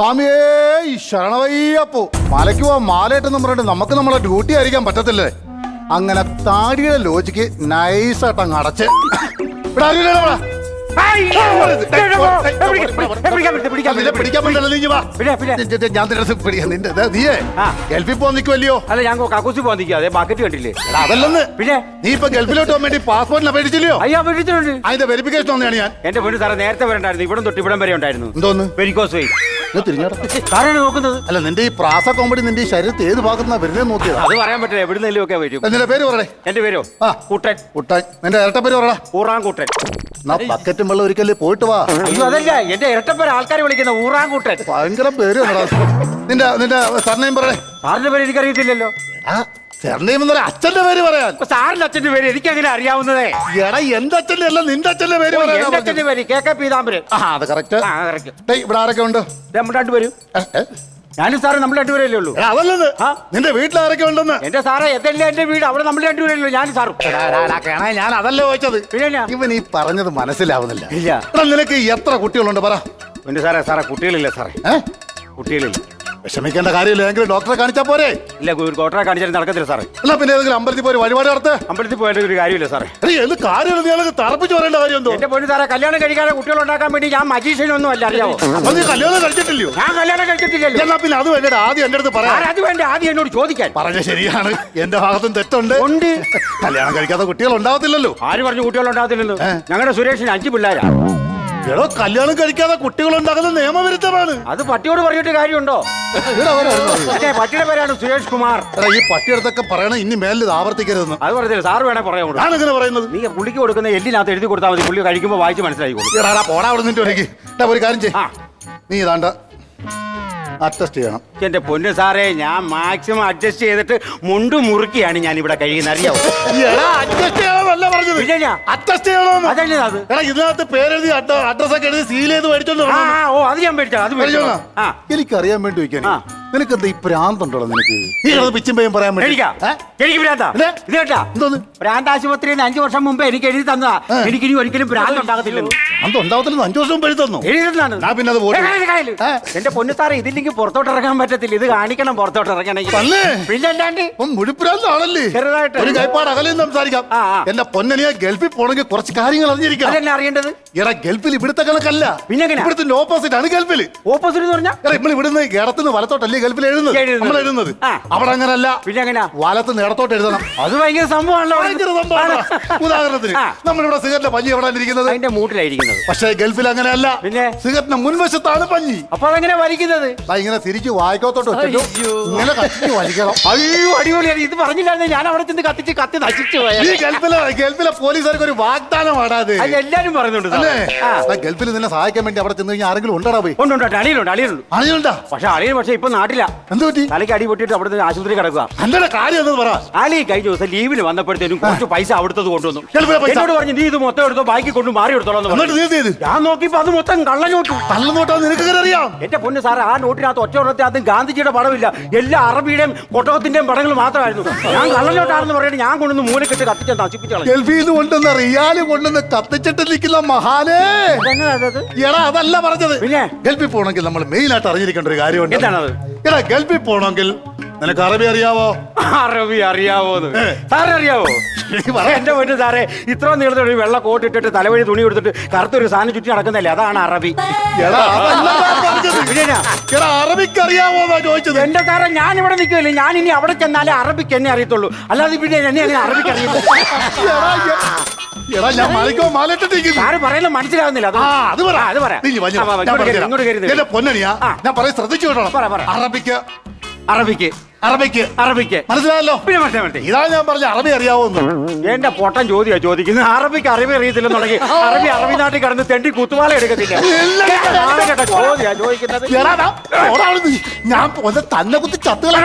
സ്വാമിയേ ഈ ശരണവയ്യപ്പോ. മലയ്ക്ക് പോവാൻ മാലയിട്ടെന്ന് പറഞ്ഞിട്ട് നമുക്ക് നമ്മളെ ഡ്യൂട്ടി ആയിരിക്കാൻ പറ്റത്തില്ലേ? അങ്ങനെ താടിയുടെ ലോജിക്ക് നൈസായിട്ട് അങ്ങ് അടച്ച്. ഞാൻ- ഞാൻ- ഞാൻ നിന്നെ പിടിക്കാം. നിന്റെ ദേ, നീയേ. ആ. ഗൾഫിൽ പോകാൻ നിൽക്കുമല്ലയോ അല്ല ഞാൻ കക്കൂസി പോകാൻ നിൽക്കുക അതെ ബക്കറ്റ് കണ്ടില്ലേ? എടാ, അതല്ലെന്ന്. പിന്നെ? നീ ഇപ്പൊ ഗൾഫിലോട്ട് പോകാൻ വേണ്ടി പാസ്പോർട്ടിന് അപേക്ഷിച്ചില്ലയോ അയ്യാ വിളിച്ചിട്ടുണ്ട് അതിന്റെ വെരിഫിക്കേഷൻ ഒന്നാണ് ഞാൻ. എന്റെ പൊന്നു സാറേ നേരത്തെ വരണ്ടായിരുന്നു. ഇവിടെ തൊട്ട് ഇവിടം വരെ ഉണ്ടായിരുന്നു. എന്തോന്ന്? വെരിക്കോസ് വൈ തിരിഞ്ഞോടാ. സാറാണ് നോക്കുന്നത്? അല്ല നിന്റെ ഈ പ്രാസ കോമഡി നിന്റെ ഈ ശരീരത്തിൽ ഏത് ഭാഗത്തുനിന്നാ വരുന്നത് നോക്കിയതാ. അത് പറയാൻ പറ്റില്ല എവിടെ എവിടുന്നെങ്കിലും ഒക്കെ വരും. നിന്റെ പേര് പറയണേ എന്റെ പേരോ? ആ. കൂട്ടൻ. കൂട്ടൻ. നിന്റെ ഇരട്ട പേര് പറയടാ. ഊറാൻ കൂട്ടൻ. എന്നാ ബക്കറ്റും വെള്ളം ഒരിക്കലേ പോയിട്ട് വാ. അയ്യോ അതല്ല എന്റെ ഇരട്ടപ്പേര് ആൾക്കാർ വിളിക്കുന്ന ഊറാൻ കൂട്ടൻ. ഭയങ്കര പേര്. നിന്റെ നിന്റെ സർനെയും പറയണേ സാറിന്റെ പേര് എനിക്കറിയത്തില്ലല്ലോ. ആ സർനെയിം അച്ഛന്റെ പേര് പറയാൻ. സാറിന്റെ അച്ഛന്റെ പേര് എനിക്ക് അങ്ങനെ അറിയാവുന്നതേ. എടാ എന്റെ അച്ഛന്റെ അല്ല നിന്റെ അച്ഛന്റെ പേര് ഓ, പറയാനാ എന്റെ പറഞ്ഞത്. അച്ഛന്റെ പേര് കെ കെ പീതാംബരൻ. ആ അത് കറക്റ്റ് ആ കറക്റ്റ് ഇവിടെ ആരൊക്കെ ഉണ്ട്? നമ്മൾ രണ്ടുപേരും. ഏ, ഏ? ഞാനും സാറ് നമ്മൾ രണ്ടുപേരല്ലേ ഉള്ളൂ. എടാ, അതല്ലത്. ആ? നിന്റെ വീട്ടിൽ ആരൊക്കെ ഉണ്ടെന്ന്? എന്റെ സാറേ എന്തല്ലേ എന്റെ വീട്? അവിടെ നമ്മൾ രണ്ടുപേരല്ലോ ഞാനും സാറും. എടാ, എടാ, എടാ, കേണേ, ഞാൻ അതല്ലേ ചോദിച്ചത്. പിന്നെ എന്നാ? ഇവൻ ഈ പറഞ്ഞത് മനസ്സിലാവുന്നില്ല. ഇല്ല. എടാ നിനക്ക് എത്ര കുട്ടികളുണ്ട് പറ. സാറേ സാറേ കുട്ടികളില്ല സാറേ. ഏ? കുട്ടികളില്ല. വിഷമിക്കേണ്ട കാര്യമില്ല. എങ്കിലും ഡോക്ടറെ കാണിച്ചാൽ പോരെ. ഇല്ല ഡോക്ടറെ കാണിച്ചാൽ നടക്കത്തില്ല സാറേ. അല്ല പിന്നെ ഏതെങ്കിലും അമ്പലത്തിൽ പോയി വഴിപാട് നടത്ത്. അമ്പലത്തിൽ പോയിട്ട് ഒരു കാര്യമില്ല സാറേ. അല്ല എന്ത് കാര്യമില്ല നീ അതൊക്കെ തറപ്പിച്ച് പറയേണ്ട കാര്യം എന്തോ? എന്റെ പൊന്നു സാറേ കല്യാണം കഴിക്കാതെ കുട്ടികൾ ഉണ്ടാക്കാൻ വേണ്ടി ഞാൻ മജീഷനൊന്നും അല്ല അറിയാമോ അപ്പൊ നീ കല്യാണം കഴിച്ചിട്ടില്ലയോ? ഞാൻ കല്യാണം കഴിച്ചിട്ടില്ലല്ലോ. എന്നാ പിന്നെ അത് വേണ്ട ആദ്യം എന്റെ അടുത്ത് പറയാം. അത് വേണ്ട? ആദ്യം എന്നോട് ചോദിക്കാൻ. പറഞ്ഞ ശരിയാണ്. എന്റെ ഭാഗത്തും തെറ്റുണ്ട്. ഉണ്ട്. കല്യാണം കഴിക്കാത്ത കുട്ടികൾ ഉണ്ടാവത്തില്ലല്ലോ. ആര് പറഞ്ഞു കുട്ടികൾ ഉണ്ടാവത്തില്ലല്ലോ? ഞങ്ങളുടെ സുരേഷിന് അഞ്ച് പിള്ളേരാ. എടോ കല്യാണം കഴിക്കാതെ കുട്ടികൾ ഉണ്ടാകുന്ന നിയമവിരുദ്ധമാണ്. അത് പട്ടിയോട് പറഞ്ഞിട്ട് കാര്യമുണ്ടോ? എടാ, വരെ, വരെ, വരെ. അതെ പട്ടിയുടെ പേരാണ് സുരേഷ് കുമാർ. എടാ, ഈ പട്ടിയടുത്തൊക്കെ പറയണ ഇനി മേലിൽ ഇത് ആവർത്തിക്കരുതെന്ന്. അത് പറഞ്ഞില്ല സാർ വേണേ പറയാൻ ഞാനെങ്ങനെ പറയുന്നത്? നീ പുള്ളിക്ക് കൊടുക്കുന്ന എല്ലിനകത്ത് എഴുതി കൊടുത്താൽ മതി. പുള്ളി കഴിക്കുമ്പോൾ വായിച്ച് മനസ്സിലായിക്കോളും എടാ, എടാ, പോടാ അവിടെ നിന്നിട്ട് ഒരു കാര്യം ചെയ്യ്. ആ. നീ ഇതാണ്ട. അറ്റസ്റ്റ് ചെയ്യണം. എന്റെ പൊന്ന് സാറേ ഞാൻ മാക്സിമം അഡ്ജസ്റ്റ് ചെയ്തിട്ട് മുണ്ടു മുറുക്കിയാണ് ഞാൻ ഇവിടെ കഴിയുന്നത് അറിയാവോ അഡ്ജസ്റ്റ് ചെയ്യണമെന്നല്ല പറഞ്ഞത്. അഡ്ജസ്റ്റ് അതല്ലേ അത്? എടാ ഇതിനകത്ത് പേരെഴുതി അഡ്രസ് ഒക്കെ എഴുതി സീൽ ചെയ്ത് മേടിച്ചോണ്ട് ആ ആ, ഓ അത് ഞാൻ മേടിച്ചാ അത് മേടിച്ചോ. ആ. എനിക്കറിയാൻ വേണ്ടി വയ്ക്കാൻ. ആ. നിനക്ക് എന്താ ഈ പ്രാന്തുണ്ടോ നിനക്ക്? നീ കിടന്ന് പിച്ചും പേയും പറയാൻ വേണ്ടി? എനിക്കാ ഏ? എനിക്ക് ഭ്രാന്താ. ഇല്ലേ? ഇത് കേട്ടാ? എന്തോന്ന്? ഭ്രാന്താശുപത്രിയിൽ നിന്ന് അഞ്ചു വർഷം മുമ്പ് എനിക്ക് എഴുതി തന്നതാ. എനിക്ക് ഇനി ഒരിക്കലും ഭ്രാന്ത് ഉണ്ടാകത്തില്ലെന്ന് അന്ത് അഞ്ചു വർഷം പഴി തന്നു? എഴുതി തന്നതാണ് ഞാൻ പിന്നെ അത് പോട്ടെ. ഏ, കായൽ, കായൽ. ഏ. എന്റെ പൊന്നുത്താറ ഇതില്ലെങ്കിൽ പുറത്തോട്ട് ഇറങ്ങാൻ പറ്റത്തില്ല. ഇത് കാണിക്കണം പുറത്തോട്ട് ഇറങ്ങണമെങ്കിൽ തന്നെ? പിന്നെ അല്ലാണ്ട് അപ്പം മുഴുപ്പിരാന്താണല്ലേ ചെറുതായിട്ട്. ഒരു കൈപ്പാട് അകലെയും സംസാരിക്കാം. ആ, ആ. എന്റെ പൊന്നനിയെ ഗൾഫിൽ പോണെങ്കിൽ കുറച്ച് കാര്യങ്ങൾ അറിഞ്ഞിരിക്കണം. അതെന്നെ അറിയേണ്ടത്? എടാ ഗൾഫിൽ ഇവിടുത്തെ കണക്കല്ല. പിന്നെ എങ്ങനെയാ? ഇവിടുത്തെ ഓപ്പോസിറ്റ് ആണ് ഗൾഫിൽ ഓപ്പോസിറ്റ് എന്ന് പറഞ്ഞാ? എടാ നമ്മൾ ഇവിടുന്ന് ഇടത്തുനിന്ന് വലത്തോട്ടല്ലേ ഗൾഫിൽ എഴുതുന്നത്. എഴുതുന്നത്. നമ്മൾ എഴുതുന്നത്. ആ. അവിടെ അങ്ങനല്ല. പിന്നെ എങ്ങനെയാ വലത്ത് നേടത്തോട്ട് എഴുതണം. അത് ഭയങ്കര സംഭവമാണല്ലോ ഭയങ്കര സംഭവമാണ്. ഉദാഹരണത്തിന് ആ. നമ്മളിവിടെ സിഗരറ്റിന്റെ പഞ്ഞി എവിടെ ഇരിക്കുന്നത്? അതിന്റെ മൂട്ടിലായിരിക്കുന്നത്. പക്ഷേ ഗൾഫിൽ അങ്ങനെയല്ല. പിന്നെ? സിഗരറ്റിന്റെ മുൻവശത്താണ് പഞ്ഞി. അപ്പൊ അതെങ്ങനെ വലിക്കുന്നത്? ദാ ഇങ്ങനെ തിരിച്ച് വായിക്കോത്തോട്ട് വെച്ചിട്ട് അയ്യോ. ഇങ്ങനെ കത്തിച്ച് വലിക്കണം. അയ്യോ അടിപൊളിയാണ് ഇത് പറഞ്ഞില്ലായിരുന്നു. ഞാൻ അവിടെ ചെന്ന് കത്തിച്ച് കത്തി നശിച്ചു ഈ പോയത് ഗൾഫിലെ ഗൾഫിലെ പോലീസുകാർക്ക് ഒരു വാഗ്ദാനമാണ് അത്. അത് എല്ലാരും പറയുന്നുണ്ട് അല്ലേ? ആ. ആ, ഗൾഫിൽ നിന്നെ സഹായിക്കാൻ വേണ്ടി അവിടെ ചെന്ന് കഴിഞ്ഞാൽ ആരെങ്കിലും ഉണ്ടടാ പോയി? ഉണ്ട് ഉണ്ട് അളിയനുണ്ട് അളിയനുണ്ട്. പക്ഷെ അളിയൻ പക്ഷെ ഇപ്പൊ നാട്ടില എന്ത് പറ്റി? തലയ്ക്ക് അടി പൊട്ടിയിട്ട് അവിടുത്തെ ആശുപത്രി കിടക്കുക എന്താ കാര്യം എന്ന് പറ. ആലി കഴിഞ്ഞ ദിവസം ലീവിന് വന്നപ്പോഴത്തേനും കുറച്ച് പൈസ അവിടുത്തത് കൊണ്ടുവന്നു. പൈസ? എന്നോട് പറഞ്ഞു നീ ഇത് മൊത്തം എടുത്തോ ബാക്കി കൊണ്ട് മാറി എടുത്തോളാം എന്ന് എന്നിട്ട് പറഞ്ഞു. നീ എന്ത് ചെയ്ത്? ഞാൻ നോക്കിയപ്പോ അത് മൊത്തം കള്ളനോട്ടു. തള്ളുന്നോട്ടാ നിനക്ക് അറിയാം. എന്റെ പൊന്ന് സാറേ ആ നോട്ടിനകത്ത് ഒറ്റ ഒറ്റത്തിനകത്ത് ഗാന്ധിജിയുടെ പടമില്ല എല്ലാ അറബിയുടെയും കൊട്ടകത്തിന്റെയും പടങ്ങൾ മാത്രമായിരുന്നു. ഞാൻ കള്ളനോട്ടാണെന്ന് പറയുന്നത് ഞാൻ കൊണ്ടുവന്ന് മൂലക്കെട്ട് കത്തിച്ച് നശിപ്പിച്ചു കളഞ്ഞു. ഗൾഫിൽ നിന്ന് കൊണ്ടുവന്ന റിയാൽ കൊണ്ടുവന്ന് കത്തിച്ചിട്ട് നിൽക്കുന്ന മഹാനേ? എടാ അതല്ല പറഞ്ഞത്. പിന്നെ? ഗൾഫിൽ പോകണമെങ്കിൽ നമ്മൾ മെയിൻ ആയിട്ട് അറിഞ്ഞിരിക്കേണ്ട ഒരു കാര്യമുണ്ട്. എന്താണത്? എടാ ഗൾഫിൽ പോണെങ്കിൽ നിനക്ക് അറബി അറിയാവോ? അറബി അറിയാവോ സാറേ അറിയാവോ. എന്റെ വീട്ടിൽ സാറേ ഇത്ര നീളത്തിൽ വെള്ള കോട്ട് ഇട്ടിട്ട് തലവഴി തുണി കൊടുത്തിട്ട് കറുത്തൊരു സാധനം ചുറ്റി നടക്കുന്നല്ലേ അതാണ് അറബി. അറബിക്ക് അറിയാവോന്നാ ചോദിച്ചത്? എന്റെ സാറേ ഞാൻ ഇവിടെ നിൽക്കില്ല ഞാൻ ഇനി അവിടെ ചെന്നാലേ അറബിക്ക് എന്നെ അറിയത്തുള്ളൂ. അല്ലാതെ പിന്നെ എന്നെ അങ്ങനെ അറബിക്ക് അറിയത്തില്ല. എടാ, ഞാൻ മലക്കോ പറയുന്നത് മനസ്സിലാവുന്നില്ല. അത് ആ അത് പറ അത് പറ. നീ വഞ്ഞു എന്റെ പൊന്നണിയാ ഞാൻ ശ്രദ്ധിച്ചു കേട്ടോ. അറബിക്ക് അറബിക്ക്. അറബിക്ക്. അറബിക്ക്. മനസ്സിലായല്ലോ? പിന്നെ മനസ്സിലായി ഇതാണ് ഇതാ ഞാൻ പറഞ്ഞ അറബി അറിയാവോന്ന്. എന്റെ പൊട്ടൻ ചോദ്യാ ചോദിക്കുന്നത്. അറബിക്ക് അറബി അറിയത്തില്ലെന്നുണ്ടെങ്കിൽ അറബി അറബി നാട്ടിൽ കടന്ന് തെണ്ടി കുത്തുവാല എടുക്കത്തില്ല. ചോദ്യാ ചോദിക്കുന്നത്. എടാ, ദാ. ഞാൻ ഒന്ന് തന്നെ കുത്തി ചത്തുകളാ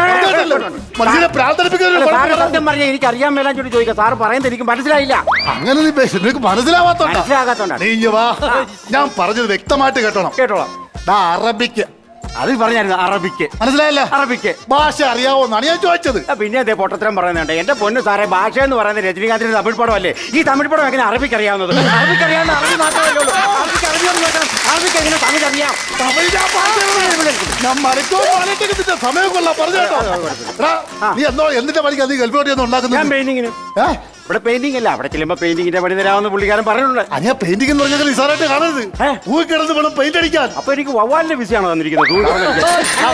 മനുഷ്യനെ പ്രാർത്ഥനിപ്പിക്കുന്ന അല്ല, ഒരു സാറ് കുഴപ്പമില്ല. സത്യം പറഞ്ഞാൽ എനിക്ക് അറിയാൻ മേലാൻ ചോദിച്ചു ചോദിക്കാം. സാറ് പറയുന്നത് എനിക്ക് മനസ്സിലായില്ല. അങ്ങനെ നീ പേശ- നിനക്ക് മനസ്സിലാവാത്തോണ്ടാ? മനസ്സിലാകാത്തോണ്ടാണ് നീ ഇഞ്ഞ് വാ. ഞാൻ പറഞ്ഞത് വ്യക്തമായിട്ട് കേട്ടോ കേട്ടോളാം. ദാ അറബിക്ക് അത് പറഞ്ഞായിരുന്നു അറബിക്ക് മനസ്സിലായല്ല അറബിക്ക് ഭാഷ അറിയാവോന്നാണ് ഞാൻ ചോദിച്ചത് പിന്നെ അതേ പൊട്ടത്തരം പറയുന്നുണ്ട് എന്റെ പൊന്നു സാറേ ഭാഷ എന്ന് പറയുന്നത് രജനീകാന്തിന്റെ തമിഴ് പടം അല്ലേ ഈ തമിഴ് പടം എങ്ങനെ അറബിക്ക് അറിയാവുന്നത് അറബിക്ക് അറിയാവുന്ന അറബി മാത്രമല്ലേ അറബിക്ക് നോക്കണം അറബിക്ക് എങ്ങനെ തമിഴ് അറിയാം തമിഴ് ഞാൻ പറഞ്ഞത് ഞാൻ സമയം കൊള്ളാം പറഞ്ഞു നീ എന്തോ എന്നിട്ട് പണിക്ക് അധികം ഗൾഫോട്ടി ഒന്നും ഞാൻ ഉണ്ടാക്കുന്നത് പെയിന്റിങ്ങിന് ഏ? ഇവിടെ പെയിന്റിംഗ് അല്ല അവിടെ ചെല്ലുമ്പോ പെയിന്റിംഗിന്റെ പണി തരാമെന്ന് പുള്ളിക്കാരൻ പറഞ്ഞിട്ടുണ്ട്. ആ, ഞാൻ പെയിന്റിംഗ് എന്ന് പറഞ്ഞാൽ നിസാറായിട്ട് കാണരുത്. ഏ? കിടന്ന് വേണം പെയിന്റ് അടിക്കാൻ. അപ്പൊ എനിക്ക് വവ്വാലിന്റെ വിസയാണോ തന്നിരിക്കുന്നത്. ആ.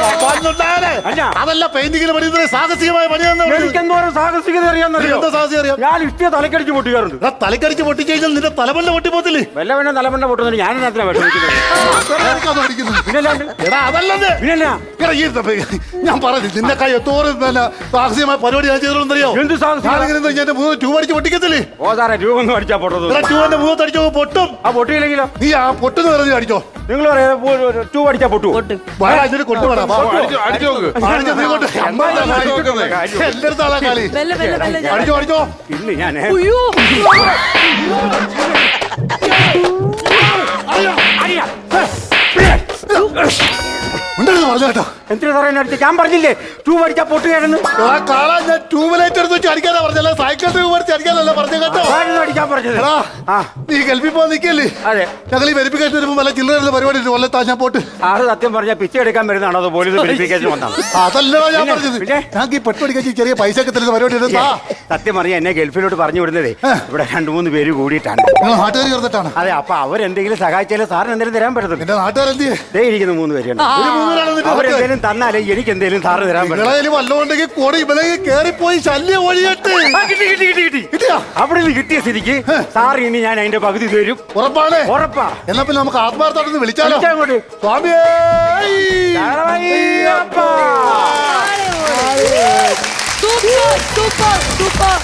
അല്ല. അതല്ല പെയിന്റിങ്ങിന് പണിയുന്നത് സാഹസികമായ പണിയാന്ന് സാഹസികത അറിയാമെന്നറിയോ? എന്താ സാഹസികം അറിയാം ഞാൻ ഇഷ്ടിയ തലക്കടിച്ച് പൊട്ടിക്കാറുണ്ട്. എടാ, തലക്കടിച്ച് പൊട്ടിക്കഴിഞ്ഞാൽ നിന്റെ തലമല്ല പൊട്ടിപ്പോത്തില്ലേ? വല്ല വേണം തലമണ്ട പൊട്ടുന്നതിന് ഞാൻ എന്നാത്തിനാ വിഷമിക്കുന്നത്? അടിക്കുന്നത് പിന്നല്ലാണ്ട്? എടാ അതല്ലെന്ന്. പിന്നല്ല. എടാ, ഈ ഇത- ഞാൻ പറഞ്ഞു നിന്നെ കൈ എത്തോറും സാഹസികമായ പരിപാടി ഞാൻ അറിയോ എന്ത് സാഹസികം? ഞാനിങ്ങനെ എന്റെ മൂന്ന് ട്യൂബ് അടിച്ച് പൊട്ടിക്കത്തില്ലേ? ഓ സാറേ രൂപ ഒന്നും അടിച്ചാ പൊട്ടത് മൂന്ന് അടിച്ചോ പൊട്ടും. ആ പൊട്ടിയില്ലെങ്കിലോ? നീ ആ പൊട്ടുന്ന പറഞ്ഞ് അടിച്ചോ. നിങ്ങൾ പറയാ ടൂ അടിച്ചാ പൊട്ടു. അടിച്ചു അടിച്ചു ഞാൻ- അടിച്ചോ അടിച്ചോ ഇന്ന് ഞാൻ ഉയ്യോ. അറിയാം ഉണ്ടെന്ന് പറഞ്ഞു കേട്ടോ. എന്തിനാ സാറേ എന്നെ അടിച്ചത്? ഞാൻ പറഞ്ഞില്ലേ ട്യൂബ് അടിച്ചാ പൊട്ടുകയായിരുന്നു എടാ കാളാ ഞാൻ ട്യൂബിലൈറ്റ് എടുത്ത് വെച്ച് അടിക്കാനാ പറഞ്ഞല്ല സൈക്കിൾ ട്യൂബ് അടിച്ച് അടിക്കാനല്ല പറഞ്ഞു കേട്ടോ? അടിക്കാൻ പറഞ്ഞത്. എടാ ആ. നീ ഗൾഫിൽ പോകാൻ നിൽക്കല്ലേ അതെ. ഞങ്ങൾ ഈ വെരിഫിക്കേഷൻ വരുമ്പോൾ വല്ല ചില്ലറ പരിപാടി ഉണ്ട്. കൊല്ലത്താ ഞാൻ പോട്ട്. ആറ് സത്യം പറഞ്ഞാൽ പിച്ച എടുക്കാൻ വരുന്നതാണോ അതോ പോലീസ് വെരിഫിക്കേഷൻ വന്നാണ് അതല്ലോ ഞാൻ പറഞ്ഞത്. പിന്നെ? ഞങ്ങൾക്ക് ഈ പെട്ടുപടിക്കാൻ ചെറിയ പൈസ ഒക്കെ തരുന്ന പരിപാടി എടുത്താ സത്യം പറഞ്ഞാൽ എന്നെ ഗൾഫിലോട്ട് പറഞ്ഞു വിടുന്നതേ ഇവിടെ രണ്ടു മൂന്ന് പേര് കൂടിയിട്ടാണ്. നിങ്ങൾ നാട്ടുകാർ ചേർന്നിട്ടാണ്. അതെ അപ്പൊ അവരെന്തെങ്കിലും സഹായിച്ചാലേ സാറിന് എന്തെങ്കിലും തരാൻ പറ്റത്തില്ല എന്റെ ദേ ഇരിക്കുന്ന മൂന്ന് പേരുണ്ട് ഒരു തന്നാലേ എനിക്ക് എന്തെങ്കിലും സാറ് തരാൻ പറ്റും. നിങ്ങളെ വല്ലതുണ്ടെങ്കിൽ കൂടെ ഇവിടെ കേറിപ്പോയി ശല്യം ഒഴിയട്ടെ. ആ, കിട്ടി കിട്ടി കിട്ടി കിട്ടി. കിട്ടിയാ? അവിടെ നിന്ന് കിട്ടിയ സ്ഥിതിക്ക് സാർ ഇനി ഞാൻ അതിന്റെ പകുതി തരും. ഉറപ്പാണ്? ഉറപ്പാ. എന്നാ പിന്നെ നമുക്ക് ആത്മാർത്ഥമായിട്ടൊന്ന് വിളിച്ചാലോ? വിളിച്ചാ അങ്ങോട്ട്. സ്വാമിയേ. Super super super.